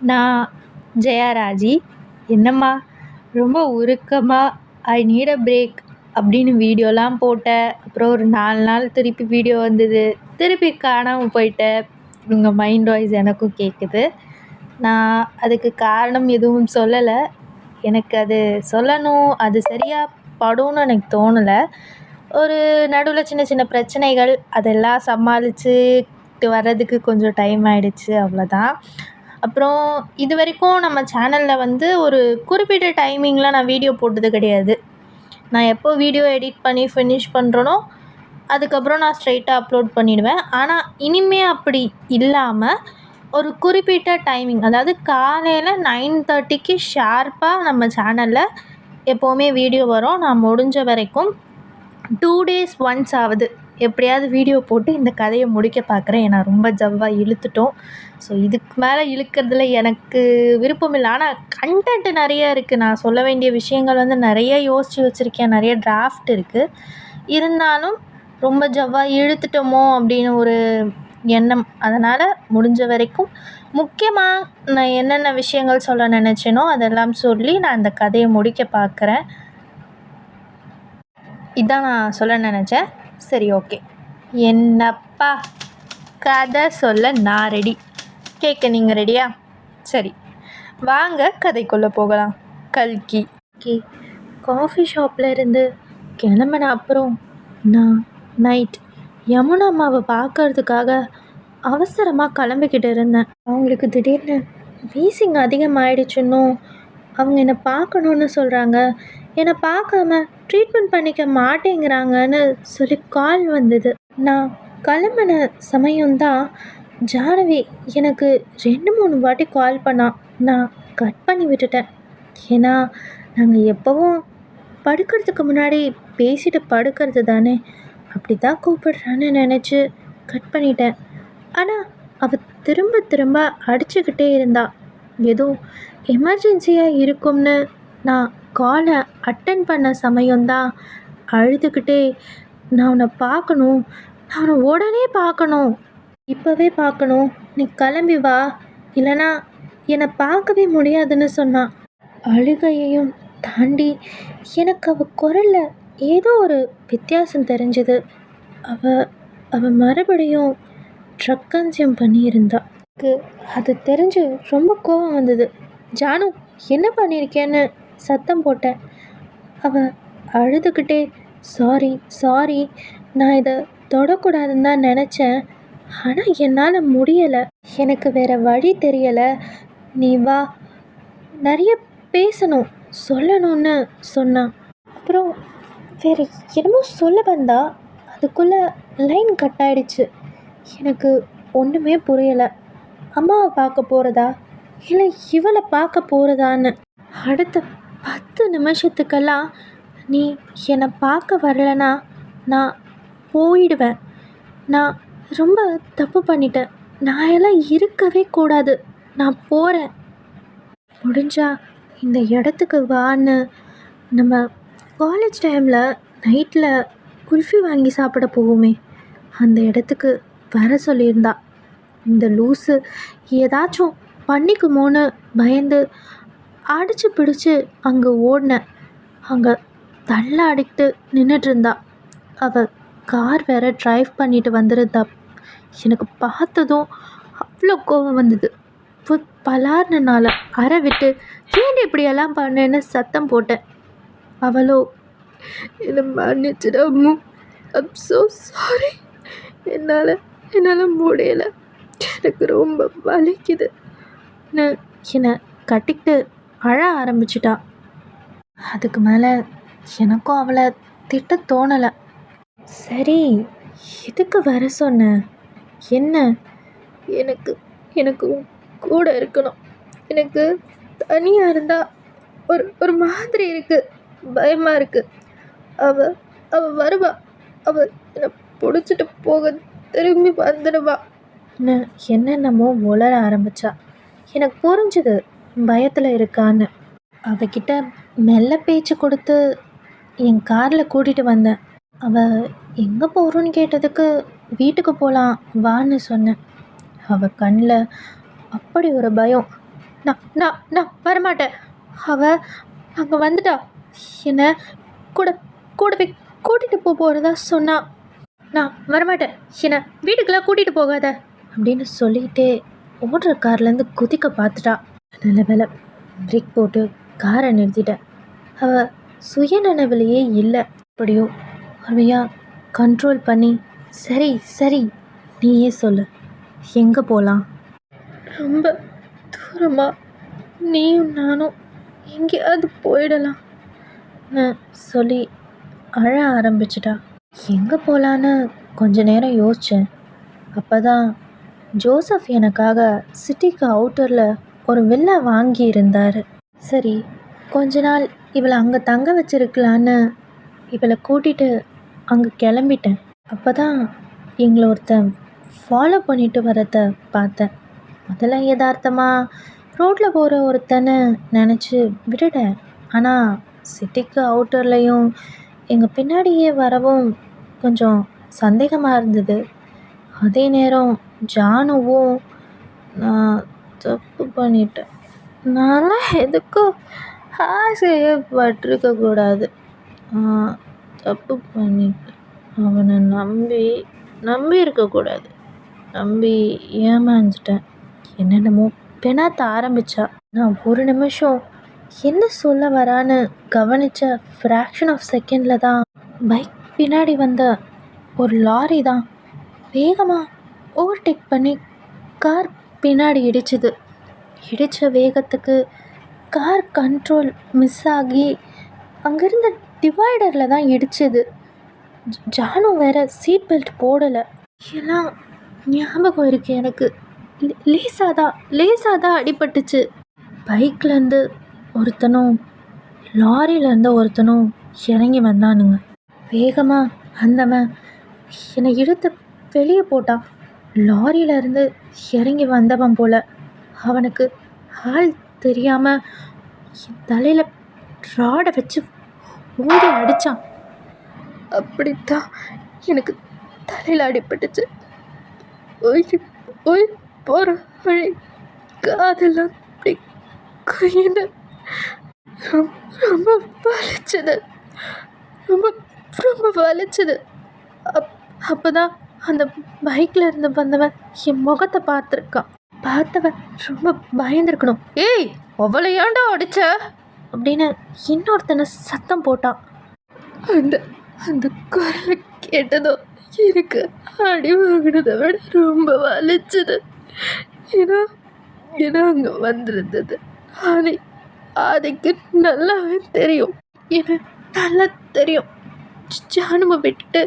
நான் ஜெயாராஜி என்னம்மா ரொம்ப உருக்கமாக ஐ நீட் அ பிரேக் அப்படின்னு வீடியோலாம் போட்டேன் அப்புறம் ஒரு நாலு நாள் திருப்பி வீடியோ வந்தது. திருப்பி காணாமல் போயிட்டேன் உங்கள் மைண்ட் வாய்ஸ் எனக்கும் கேட்குது நான் அதுக்கு காரணம் எதுவும் சொல்லலை. எனக்கு அது சொல்லணும் அது சரியாக படும்னு எனக்கு தோணலை. ஒரு நடுவில் சின்ன சின்ன பிரச்சனைகள் அதெல்லாம் சமாளிச்சுட்டு வர்றதுக்கு கொஞ்சம் டைம் ஆகிடுச்சு அவ்வளோதான் அப்புறம் இது வரைக்கும் நம்ம சேனலில் வந்து ஒரு குறிப்பிட்ட டைமிங்கில் நான் வீடியோ போட்டது கிடையாது. நான் எப்போ வீடியோ எடிட் பண்ணி ஃபினிஷ் பண்ணுறேனோ அதுக்கப்புறம் நான் ஸ்ட்ரைட்டாக அப்லோட் பண்ணிடுவேன். ஆனால் இனிமே அப்படி இல்லாமல் ஒரு குறிப்பிட்ட டைமிங் அதாவது காலையில் நைன் தேர்ட்டிக்கு ஷார்ப்பாக நம்ம சேனலில் எப்போவுமே வீடியோ வரும். நான் முடிஞ்ச வரைக்கும் டூ டேஸ் ஒன்ஸ் ஆகுது எப்படியாவது வீடியோ போட்டு இந்த கதையை முடிக்க பார்க்குறேன். ஏன்னா ரொம்ப ஜவ்வாக இழுத்துட்டோம். ஸோ இதுக்கு மேலே இழுக்கிறதுல எனக்கு விருப்பம் இல்லை. ஆனால் கண்டென்ட் நிறைய இருக்குது நான் சொல்ல வேண்டிய விஷயங்கள் வந்து நிறைய யோசித்து வச்சுருக்கேன். நிறைய டிராஃப்ட் இருக்குது இருந்தாலும் ரொம்ப ஜவ்வாக இழுத்துட்டோமோ அப்படின்னு ஒரு எண்ணம். அதனால் முடிஞ்ச வரைக்கும் முக்கியமாக நான் என்னென்ன விஷயங்கள் சொல்ல நினச்சேனோ அதெல்லாம் சொல்லி நான் இந்த கதையை முடிக்க பார்க்குறேன். இதான் நான் சொல்ல நினச்சேன். சரி ஓகே. என்னப்பா? கதை சொல்ல நான் ரெடி கேட்க நீங்கள் ரெடியா சரி. வாங்க கதைக்குள்ளே போகலாம். கல்கி. கி காஃபி ஷாப்பில் இருந்து கிளம்பின அப்புறம் நான் நைட் யமுனா அம்மாவை பார்க்கறதுக்காக அவசரமாக கிளம்பிக்கிட்டு இருந்தேன். அவங்களுக்கு திடீர்னு வீசிங் அதிகமாகிடுச்சுன்னும் அவங்க என்னை பார்க்கணுன்னு சொல்கிறாங்க என்னை பார்க்காம ட்ரீட்மெண்ட் பண்ணிக்க மாட்டேங்கிறாங்கன்னு சொல்லி கால் வந்தது. நான் கிளம்பின சமயம்தான் ஜானவி எனக்கு ரெண்டு மூணு வாட்டி கால் பண்ணா. நான் கட் பண்ணி விட்டுட்டேன். ஏன்னா நாங்கள் எப்போவும் படுக்கிறதுக்கு முன்னாடி பேசிட்டு படுக்கிறது தானே. அப்படி தான் கூப்பிடுறான்னு நினச்சி கட் பண்ணிட்டேன். ஆனால் அவள் திரும்ப திரும்ப அடிச்சுக்கிட்டே இருந்தா. எதுவும் எமர்ஜென்சியாக இருக்கும்னு நான் காலை அட்டன் பண்ண சமயம்தான் அழுதுகிட்டே நான் உன்னை பார்க்கணும். நான் உன்னை உடனே பார்க்கணும். இப்போவே பார்க்கணும். நீ கிளம்பி வா. இல்லைனா என்னை பார்க்கவே முடியாதுன்னு சொன்னான் அழுகையையும் தாண்டி எனக்கு அவள் குரலில் ஏதோ ஒரு வித்தியாசம் தெரிஞ்சுது. அவள் அவள் மறுபடியும் ட்ரக் கன்சியூம் பண்ணியிருந்தாக்கு அது தெரிஞ்சு ரொம்ப கோபம் வந்தது. ஜானு என்ன பண்ணியிருக்கேன்னு? சத்தம் போட்டேன். அவள் அழுதுகிட்டே சாரி சாரி நான் இதை தொடக்கூடாதுன்னு தான் நினச்சேன். ஆனால் என்னால் முடியலை. எனக்கு வேறு வழி தெரியலை. நீ வா. நிறைய பேசணும் சொல்லணும்னு சொன்னான் அப்புறம் வேறு என்னமோ சொல்ல வந்தா அதுக்குள்ளே லைன் கட் ஆயிடுச்சு. எனக்கு ஒன்றுமே புரியலை. அம்மாவை பார்க்க போகிறதா இல்லை இவளை பார்க்க போகிறதான்னு அடுத்த பத்து நிமிஷத்துக்கெல்லாம் நீ என்னை பார்க்க வரலனா நான் போயிடுவேன். நான் ரொம்ப தப்பு பண்ணிட்டேன். நான் எல்லாம் இருக்கவே கூடாது. நான் போகிறேன் முடிஞ்சா இந்த இடத்துக்கு வான்னு நம்ம காலேஜ் டைமில் நைட்டில் குல்ஃபி வாங்கி சாப்பிட போவோமே. அந்த இடத்துக்கு வர சொல்லியிருந்தா. இந்த லூஸு ஏதாச்சும் பண்ணிக்குமோன்னு பயந்து அடித்து பிடிச்சு அங்கே ஓடினேன் அங்கே தள்ளாடிக்கிட்டு நின்றுட்டுருந்தா அவள் கார் வேற ட்ரைவ் பண்ணிட்டு வந்துருந்தா. எனக்கு பார்த்ததும் அவ்வளோ கோவம் வந்தது. பலார்னால அற விட்டு ஏன் இப்படியெல்லாம் பண்ணேன்னு சத்தம் போட்டேன். அவளோ என்னை மன்னிச்சிடு அம்மு ஐம் ஸோ சாரி என்னால் என்னால் முடியலை. எனக்கு ரொம்ப வலிக்குது. நான் என்னை கட்டிக்கிட்டு அழ ஆரம்பிச்சிட்டா. அதுக்கு மேலே எனக்கும் அவளை திட்ட தோணலை. சரி எதுக்கு வர சொன்ன? என்ன? எனக்கு எனக்கு கூட இருக்கணும். எனக்கு தனியாக இருந்தால் ஒரு ஒரு மாதிரி இருக்குது பயமாக இருக்குது அவ அவ வருவா. அவ என்னை பிடிச்சிட்டு போக திரும்பி வந்துடுவா. என்ன என்னென்னமோ உளர ஆரம்பித்தா எனக்கு புரிஞ்சுது. பயத்தில் இருக்கான்னு. அவகிட்ட மெல்ல பேச்சு கொடுத்து என் காரில் கூட்டிகிட்டு வந்தேன். அவள் எங்கே போகிறோன்னு கேட்டதுக்கு வீட்டுக்கு போகலாம் வான்னு சொன்னேன். அவள் கண்ணில் அப்படி ஒரு பயம். நான் நான் நான் வரமாட்டேன். அவள் அங்கே வந்துட்டா. என்னை கூட கூட போய் கூட்டிகிட்டு போக போகிறதா சொன்னா. நான் வரமாட்டேன். என்னை வீட்டுக்கெல்லாம் கூட்டிகிட்டு போகாத. அப்படின்னு சொல்லிக்கிட்டே ஓடுற கார்லேருந்து குதிக்க பார்த்துட்டா நல்ல வேலை பிரேக் போட்டு காரை நிறுத்திட்டேன். அவள் சுயநினைவிலேயே இல்லை. அப்படியோ பொறுமையாக கண்ட்ரோல் பண்ணி சரி சரி நீயே சொல்லு. எங்கே போகலாம் ரொம்ப தூரமாக நீயும் நானும் எங்கேயாவது போயிடலாம். சொல்லி அழ ஆரம்பிச்சிட்டா. எங்கே போகலான்னு கொஞ்ச நேரம் யோசித்தேன் அப்போ தான் ஜோசப் எனக்காக சிட்டிக்கு அவுட்டரில் ஒரு வில்லா வாங்கி இருந்தார் சரி கொஞ்ச நாள் இவளை அங்கே தங்க வச்சிருக்கலான்னு இவளை கூட்டிகிட்டு அங்கே கிளம்பிட்டேன். அப்போ தான் எங்களை ஒருத்தன் ஃபாலோ பண்ணிட்டு வரத பார்த்தேன். முதல்ல யதார்த்தமாக ரோட்டில் போகிற ஒருத்தனை நினச்சி விட்டுட்டேன். ஆனால் சிட்டிக்கு அவுட்டர்லேயும் எங்கள் பின்னாடியே வரவும் கொஞ்சம் சந்தேகமாக இருந்தது. அதே நேரம் ஜானுவும் தப்பு பண்ணிட்டேன். நான்லாம் எதுக்கும் ஆசையப்பட்டிருக்க கூடாது தப்பு பண்ணிட்டேன். அவனை நம்பி நம்பி இருக்கக்கூடாது. நம்பி ஏமாந்துட்டேன். என்னென்னமோ பெணாத்த ஆரம்பித்தா நான் ஒரு நிமிஷம் என்ன சொல்ல வரான்னு கவனித்த ஃப்ராக்ஷன் ஆஃப் செகண்டில் தான் பைக் பின்னாடி வந்த ஒரு லாரி தான் வேகமாக ஓவர்டேக் பண்ணி கார் பின்னாடி இடிச்சுது. இடித்த வேகத்துக்கு கார் கண்ட்ரோல் மிஸ் ஆகி அங்கேருந்த டிவைடரில் தான் இடிச்சது. ஜானு வேற சீட் பெல்ட் போடலை. எல்லாம் ஞாபகம் இருக்குது எனக்கு. லேசாக தான் லேசாக தான் அடிபட்டுச்சு. பைக்லேருந்து ஒருத்தனும் லாரியிலேருந்து ஒருத்தனும் இறங்கி வந்தானுங்க. வேகமாக அந்தவன் என்னை இழுத்து வெளியே போட்டான். லாரியிலேருந்து இறங்கி வந்தவன் போல. அவனுக்கு ஆள் தெரியாமல் தலையில் ராடை வச்சு ஊதி அடித்தான் அப்படித்தான் எனக்கு தலையில் அடிபட்டுச்சு. உயிர் உயிர் போகிற வழி காதெல்லாம் அப்படி கையில் ரொம்ப ரொம்ப வலிச்சது. ரொம்ப ரொம்ப வலிச்சது. அப் அப்போ தான் அந்த பைக்கில் இருந்து வந்தவன் என் முகத்தை பார்த்துருக்கான். பார்த்தவன் ரொம்ப பயந்துருக்கணும். ஏய் அவ்வளோ ஏண்டா அடிச்ச? அப்படின்னு இன்னொருத்தனை சத்தம் போட்டான். அந்த அந்த குரலை கேட்டதோ எனக்கு அடி வாங்கினதை விட ரொம்ப வலிச்சது. ஏன்னா ஏன்னா அங்கே வந்திருந்தது ஆதி. ஆதிக்கு நல்லாவே தெரியும். எனக்கு நல்லா தெரியும். ஜானுமை விட்டுட்டு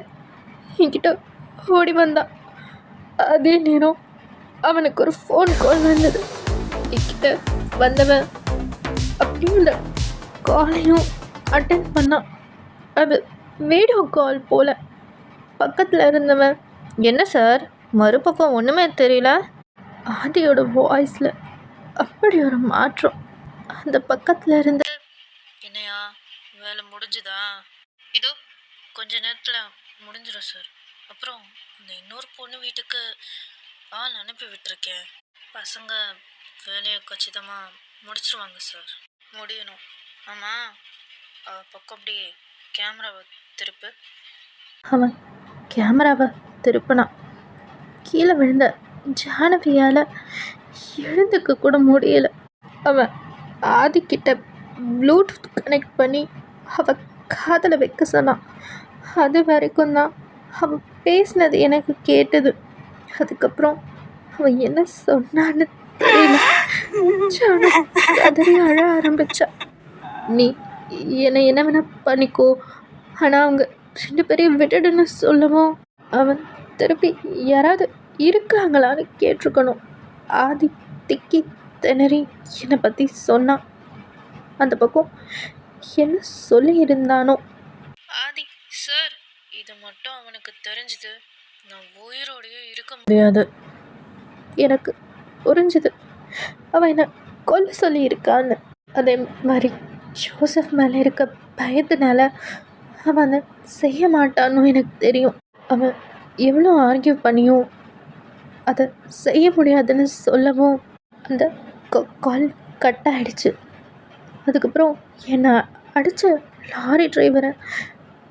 என்கிட்ட ஓடி வந்தான் அதே நேரம் அவனுக்கு ஒரு ஃபோன் கால் வந்தது. என்கிட்ட வந்தவன் அப்படியும் இந்த காலையும் அட்டன் பண்ணான் அது வீடியோ கால் போல். பக்கத்தில் இருந்தவன் என்ன சார் மறுபக்கம் ஒன்றுமே தெரியல? ஆதியோட வாய்ஸில் அப்படி ஒரு மாற்றம். அந்த பக்கத்தில் இருந்து என்னையா? வேலை முடிஞ்சுதா? இதோ கொஞ்ச நேரத்தில் முடிஞ்சிடும் சார் அப்புறம் அந்த இன்னொரு பொண்ணு வீட்டுக்கு ஆள் அனுப்பி விட்டுருக்கேன். பசங்க வேலையை கச்சிதமாக முடிச்சிருவாங்க சார். முடியணும். ஆமாம் அவ பக்கம் அப்படியே கேமராவை திருப்பு. அவன் கேமராவை திருப்பினான் கீழே விழுந்த ஜானவியால் எழுந்துக்க கூட முடியலை. அவன் ஆதிக்கிட்ட ப்ளூடூத் கனெக்ட் பண்ணி அவ காதில் வைக்க சொன்னான் அது வரைக்கும் தான் அவன் பேசினது எனக்கு கேட்டது. அதுக்கப்புறம் அவன் என்ன சொன்னான்னு தெரியல. கதறி அழ ஆரம்பிச்சா. நீ என்னை என்ன வேணா பண்ணிக்கோ. ஆனால் அவங்க ரெண்டு பேரையும் விட்டுடுன்னு சொல்லவும் அவன் திருப்பி யாராவது இருக்காங்களான்னு கேட்டிருக்கணும். ஆதி திக்கி திணறி என்னை பற்றி சொன்னான். அந்த பக்கம் என்ன சொல்லியிருந்தானோ. ஆதி இது மட்டும் அவனுக்கு தெரிஞ்சது. நான் உயிரோடையே இருக்க முடியாது. எனக்கு புரிஞ்சுது. அவன் என்னை கொல்ல சொல்லி இருக்கான்னு அதே மாதிரி ஜோசப் மேலே இருக்க பயத்தினால அவன் அதை செய்ய மாட்டான்னு எனக்கு தெரியும். அவன் எவ்வளோ ஆர்கியூ பண்ணியும் அதை செய்ய முடியாதுன்னு சொல்லவும் அந்த க- கால் கட் ஆகிடுச்சு அதுக்கப்புறம் என்னை அடித்த லாரி டிரைவரை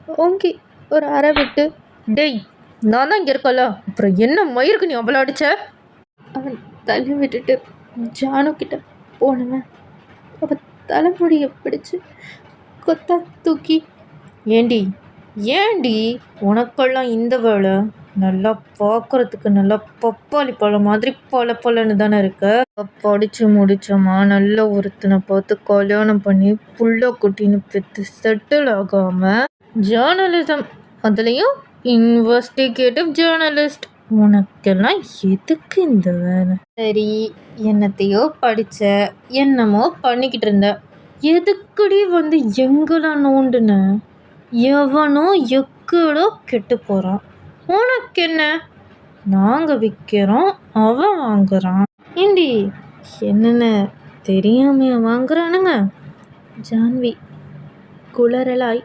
ஓங்கி ஒரு அறை விட்டு டேய் நான் தான் இங்கே இருக்கல அப்புறம் என்ன மயிருக்கு நீ அவ்வளோ அடிச்ச? அவன் தள்ளி விட்டுட்டு ஜானு கிட்ட போனவன் அவன் தலைமுடியை பிடிச்சு கொத்தா தூக்கி ஏண்டி ஏண்டி உனக்கெல்லாம் இந்த வேலை? நல்லா பார்க்கறதுக்கு நல்லா பப்பாளி பழம் மாதிரி பல பழன்னு தானே இருக்க? படிச்சு முடிச்சோமா நல்ல ஒருத்தனை பார்த்து கல்யாணம் பண்ணி புள்ள குட்டின்னு பெற்று செட்டில் ஆகாம ஜேர்னலிசம் அதுலேயும் இன்வெஸ்டிகேட்டிவ் ஜேர்னலிஸ்ட் உனக்கெல்லாம் எதுக்கு இந்த வேலை? சரி என்னத்தையோ படித்த என்னமோ பண்ணிக்கிட்டு இருந்த. எதுக்குடி வந்து எங்களை நோண்டுன? எவனோ எக்கடோ கெட்டு போகிறான் உனக்கு என்ன நாங்கள் விற்கிறோம் அவன் வாங்குறான். ஏண்டி என்னென்ன தெரியாமையா வாங்குறானுங்க? ஜான்வி குளறலாய்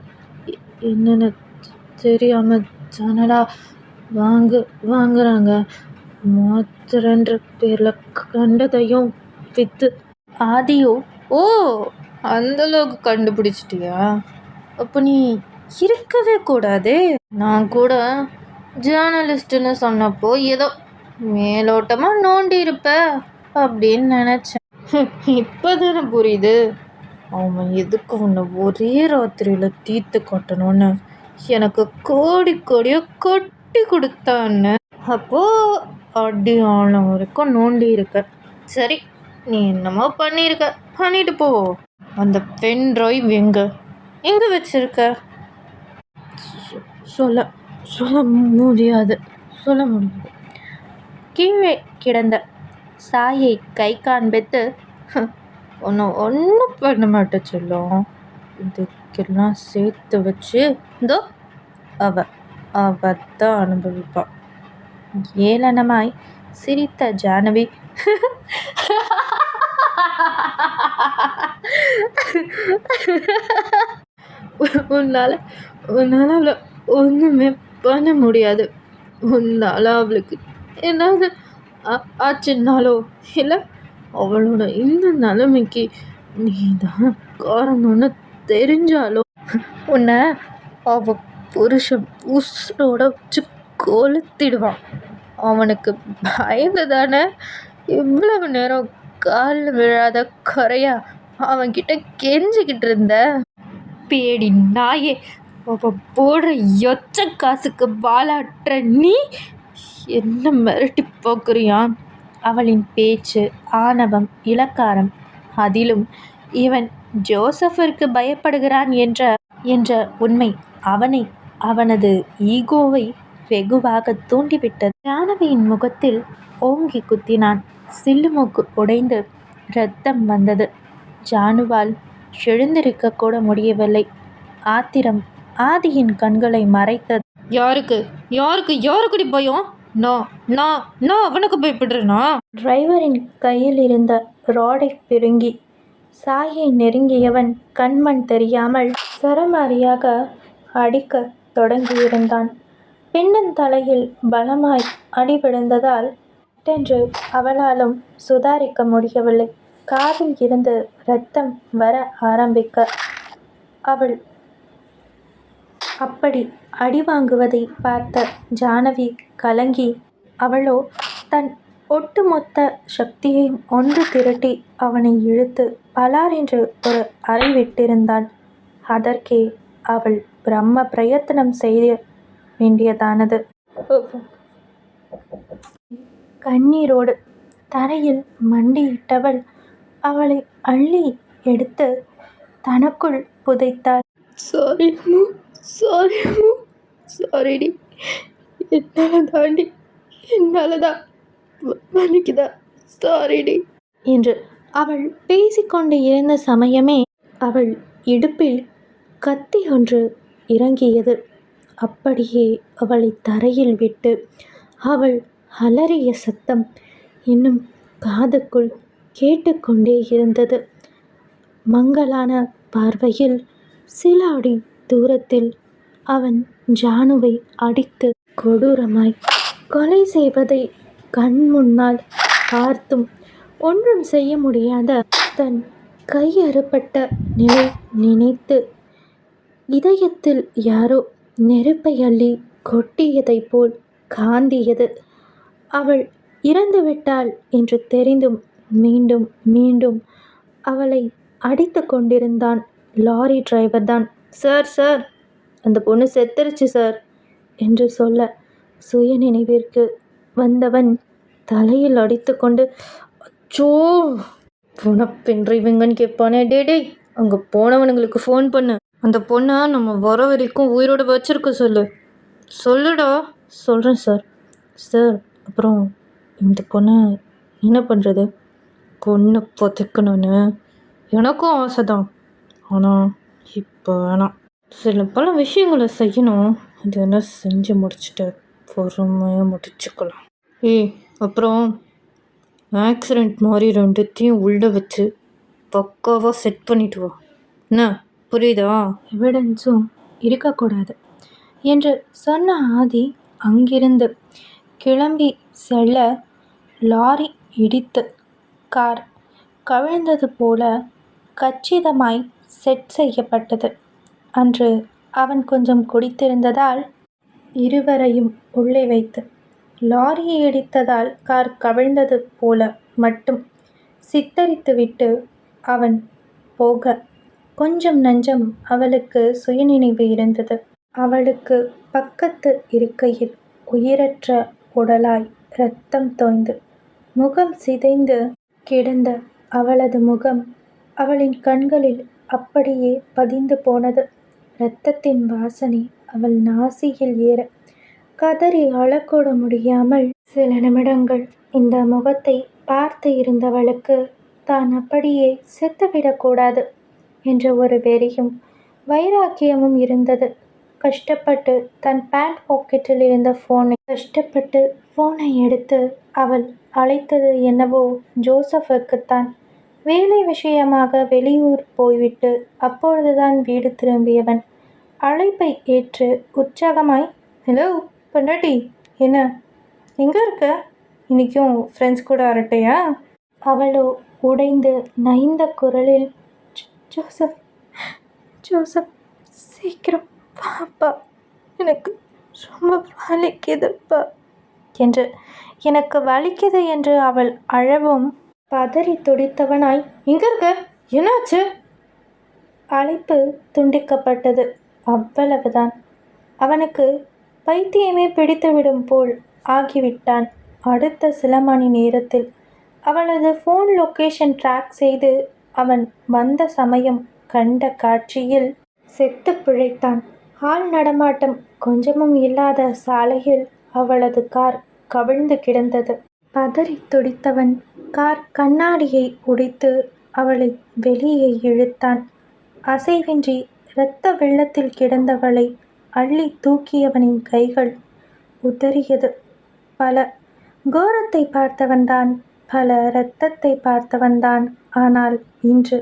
என்னென்ன தெரியாம ஜானடா வாங்கு வாங்குறாங்க. மாத்திரன்ற பேரில் கண்டதையும் வித்து. ஆதியோ ஓ அந்த அளவுக்கு கண்டுபிடிச்சிட்டியா? அப்போ நீ இருக்கவே கூடாதே. நான் கூட ஜேர்னலிஸ்ட்டுன்னு சொன்னப்போ ஏதோ மேலோட்டமாக நோண்டி இருப்ப அப்படின்னு நினச்சேன். இப்போதானே புரியுது. அவன் எதுக்கு உன்னை ஒரே ராத்திரியில் தீர்த்து கட்டணும்னு? எனக்கு கோடி கோடியோ கொட்டி கொடுத்தான்னு. அப்போ அடி ஆழம் வரைக்கும் நோண்டி இருக்க. சரி நீ என்னமோ பண்ணியிருக்க பண்ணிட்டு போ. அந்த பென் டிரைவ் எங்க? எங்க வச்சிருக்க? சொ- சொல்ல சொல்ல முடியாது. சொல்ல முடியாது. கீழே கிடந்த சாயை கை காண்பித்து ஒன்றும் ஒன்றும் பண்ண மாட்டேன் சொல்லும். இதுக்கெல்லாம் சேர்த்து வச்சு இதோ அவ அவத்தான் அனுபவிப்பாள் ஏளனமாய் சிரித்த ஜானவி. உன்னால் உன்னால் அவளை ஒன்றுமே பண்ண முடியாது. உன்னால் அவளுக்கு ஏதாவது ஆ- ஆச்சுன்னாலோ? இல்லை அவளோட இந்த நிலைமைக்கு நீ தான் காரணம்னு தெரிஞ்சாலும் உன்னை அவ புருஷன் உசுரோட வச்சு கொளுத்திடுவான். அவனுக்கு பயந்து தானே? இவ்வளவு நேரம் காலில் விழாத குறையா அவன்கிட்ட கெஞ்சிக்கிட்டு இருந்த? பேடி நாயே அவ போடுற எச்ச காசுக்கு வாழாற்ற நீ என்ன மிரட்டி போக்குறியான் அவளின் பேச்சு ஆணவம் இலக்காரம் அதிலும் இவன் ஜோசஃபிற்கு பயப்படுகிறான் என்ற என்ற உண்மை அவனை அவனது ஈகோவை வெகுவாக தூண்டிவிட்டது. ஜானவியின் முகத்தில் ஓங்கி குத்தினான். சில்லுமூக்கு உடைந்து இரத்தம் வந்தது. ஜானுவால் எழுந்திருக்க கூட முடியவில்லை. ஆத்திரம் ஆதியின் கண்களை மறைத்தது. யாருக்கு? யாருக்கு? யாருக்குடி பயம்? நான் நான் நான் அவனுக்கு பயப்படுறேனா? டிரைவரின் கையில் இருந்த ராடை பிடுங்கி சாயை நெருங்கியவன் கண்மண் தெரியாமல் சரமாரியாக அடிக்க தொடங்கியிருந்தான். பெண்ணின் தலையில் பலமாய் அடி என்று அவளாலும் சுதாரிக்க முடியவில்லை. காதில் இருந்து இரத்தம் வர ஆரம்பிக்க அவள் அப்படி அடி வாங்குவதை பார்த்த ஜானவி கலங்கி அவளோ தன் ஒட்டுமொத்த சக்தியையும் ஒன்று திரட்டி அவனை இழுத்து பலார் என்று ஒரு அறை விட்டிருந்தாள் அதற்கே அவள் பிரம்ம பிரயத்தனம் செய்ய வேண்டியதானது. கண்ணீரோடு தரையில் மண்டியிட்டவள் அவளை அள்ளி எடுத்து தனக்குள் புதைத்தாள். சாரி சாரி சாரிடி என்னால் தாண்டி. என்னால் தான் வலிக்குதா? சாரிடி என்று அவள் பேசிக்கொண்டு இருந்த சமயமே அவள் இடுப்பில் கத்தி ஒன்று இறங்கியது. அப்படியே அவளை தரையில் விட்டு அவள் அலறிய சத்தம் இன்னும் காதுக்குள் கேட்டுக்கொண்டே இருந்தது. மங்களான பார்வையில் சில அடி தூரத்தில் அவன் ஜானுவை அடித்து கொடூரமாய் கொலை செய்வதை கண் முன்னால் பார்த்தும் ஒன்றும் செய்ய முடியாத தன் கையறுப்பட்ட நிலை நினைத்து இதயத்தில் யாரோ நெருப்பை அள்ளி கொட்டியதைப் போல் காந்தியது. அவள் இறந்துவிட்டாள் என்று தெரிந்தும் மீண்டும் மீண்டும் அவளை அடித்து கொண்டிருந்தான் லாரி டிரைவர் தான். சார் சார் அந்த பொண்ணு செத்துருச்சு சார் என்று சொல்ல சுய நினைவிற்கு வந்தவன் தலையில் அடித்துக்கொண்டு அச்சோ புனப்பென்று இவங்கன்னு கேட்பானே டே டேய் அங்கே போனவனுங்களுக்கு ஃபோன் பண்ணு. அந்த பொண்ணை நம்ம வர வரைக்கும் உயிரோட வச்சிருக்க சொல்லு. சொல்லுடா. சொல்கிறேன் சார். சார் அப்புறம் இந்த பொண்ணை என்ன பண்ணுறது பொண்ணை புதைக்கணும்னு எனக்கும் ஆசை தான் ஆனால் இப்போ வேணாம். சில பல விஷயங்களை செய்யணும். அது என்ன செஞ்சு முடிச்சுட்டு பொறுமையாக முடிச்சுக்கலாம். ஏய் அப்புறம் ஆக்சிடெண்ட் மாதிரி ரெண்டுத்தையும் உள்ளே வச்சு பக்காவாக செட் பண்ணிட்டு வா. என்ன புரியுதா? எவிடன்ஸும் இருக்கக்கூடாது என்று சொன்ன ஆதி அங்கிருந்து கிளம்பி செல்ல லாரி இடித்து கார் கவிழ்ந்தது போல கச்சிதமாய் செட் செய்யப்பட்டது. அன்று அவன் கொஞ்சம் குடித்திருந்ததால் இருவரையும் உள்ளே வைத்து லாரியை இடித்ததால் கார் கவிழ்ந்தது போல மட்டும் சித்தரித்துவிட்டு அவன் போக கொஞ்சம் நஞ்சம் அவளுக்கு சுயநினைவு இருந்தது. அவளுக்கு பக்கத்து இருக்கையில் உயிரற்ற உடலாய் இரத்தம் தோய்ந்து முகம் சிதைந்து கிடந்த அவளது முகம் அவளின் கண்களில் அப்படியே பதிந்து போனது. இரத்தத்தின் வாசனை அவள் நாசியில் ஏற கதறி அழக்கூட முடியாமல் சில நிமிடங்கள் இந்த முகத்தை பார்த்து இருந்தவளுக்கு தான் அப்படியே செத்துவிடக்கூடாது என்ற ஒரு வெறியும் வைராக்கியமும் இருந்தது. கஷ்டப்பட்டு தன் பேண்ட் பாக்கெட்டில் இருந்த ஃபோனை கஷ்டப்பட்டு ஃபோனை எடுத்து அவள் அழைத்தது என்னவோ ஜோசஃபுக்குத்தான். வேலை விஷயமாக வெளியூர் போய்விட்டு அப்பொழுதுதான் வீடு திரும்பியவன். அழைப்பை ஏற்று உற்சாகமாய் ஹலோ பொண்டாட்டி என்ன? எங்கே இருக்க? இன்னைக்கும் ஃப்ரெண்ட்ஸ் கூட அரட்டையா? அவளோ உடைந்து நைந்த குரலில் ஜோசப் ஜோசப் சீக்கிரம் பாப்பா எனக்கு ரொம்ப வலிக்குதுப்பா. என்று எனக்கு வலிக்குது என்று அவள் அழவும் பதறி துடித்தவனாய் எங்க இருக்க? என்னாச்சு? அழைப்பு துண்டிக்கப்பட்டது அவ்வளவுதான். அவனுக்கு பைத்தியமே பிடித்துவிடும் போல் ஆகிவிட்டான். அடுத்த சில மணி நேரத்தில் அவளது ஃபோன் லொக்கேஷன் ட்ராக் செய்து அவன் வந்த சமயம் கண்ட காட்சியில் செத்து பிழைத்தான். ஆள் நடமாட்டம் கொஞ்சமும் இல்லாத சாலையில் அவளது கார் கவிழ்ந்து கிடந்தது. பதறி துடித்தவன் கார் கண்ணாடியை உடைத்து அவளை வெளியே இழுத்தான். அசைவின்றி இரத்த வெள்ளத்தில் கிடந்தவளை அள்ளி தூக்கியவனின் கைகள் உதறியது. பல கோரத்தை பார்த்தவன்தான் பல இரத்தத்தை பார்த்தவன்தான். ஆனால் இன்று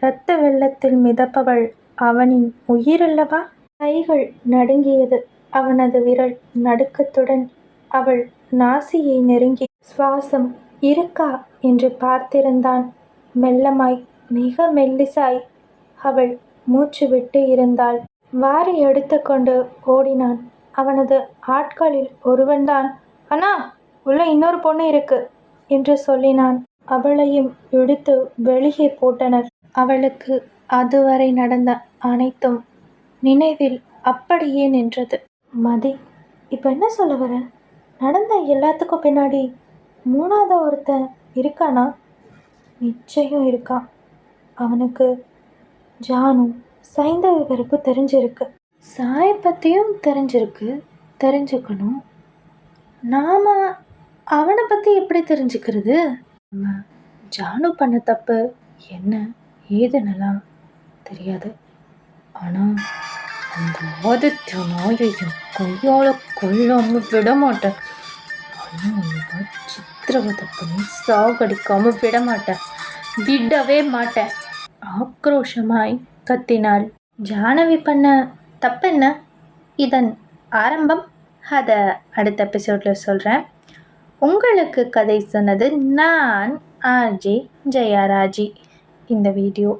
இரத்த வெள்ளத்தில் மிதப்பவள் அவனின் உயிரல்லவா? கைகள் நடுங்கியது. அவனது விரல் நடுக்கத்துடன் அவள் நாசியை நெருங்கி சுவாசம் இருக்கா? என்று பார்த்திருந்தான். மெல்லமாய் மிக மெல்லிசாய். அவள் மூச்சு விட்டு இருந்தாள். வாரி எடுத்துக்கொண்டு ஓடினான். அவனது ஆட்களில் ஒருவன்தான் அண்ணா உள்ள இன்னொரு பொண்ணு இருக்கு என்று சொல்லினான். அவளையும் இழுத்து வெளியே போட்டனர். அவளுக்கு அதுவரை நடந்த அனைத்தும் நினைவில் அப்படியே நின்றது. மதி இப்போ என்ன சொல்ல வர? நடந்த எல்லாத்துக்கும் பின்னாடி மூணாவது ஒருத்தன் இருக்கானா? நிச்சயம் இருக்கான். அவனுக்கு ஜானு சைந்தவருக்கு தெரிஞ்சிருக்கு. சாயை பற்றியும் தெரிஞ்சிருக்கு. தெரிஞ்சுக்கணும். நாம் அவனை பற்றி எப்படி தெரிஞ்சுக்கிறது? நம்ம ஜானு பண்ண தப்பு என்ன? ஏதுன்னெல்லாம் தெரியாது. ஆனால் அந்த ஆதித்ய நாயையும் கையால் கொல்லாமல் விட மாட்டேன் ஆனால் சித்திரவதை பண்ணி சாகடிக்காமல் விட மாட்டேன் விடவே மாட்டேன். ஆக்ரோஷமாய் கத்தினாள். ஜானவி பண்ண தப்பென்ன? இதன் ஆரம்பம் அதை அடுத்த எபிசோடில் சொல்கிறேன் உங்களுக்கு கதை சொன்னது நான் ஆர்ஜே ஜெயாராஜி. இந்த வீடியோ.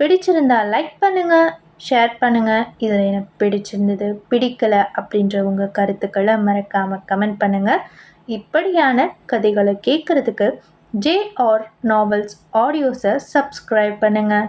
பிடிச்சிருந்தா லைக் பண்ணுங்கள் ஷேர் பண்ணுங்கள் இதில் எனக்கு பிடிச்சிருந்தது பிடிக்கலை அப்படின்ற உங்கள் கருத்துக்களை மறக்காமல் கமெண்ட் பண்ணுங்கள் இப்படியான கதைகளை கேட்குறதுக்கு ஜே ஆர் நாவல்ஸ் ஆடியோஸை சப்ஸ்கிரைப் பண்ணுங்கள்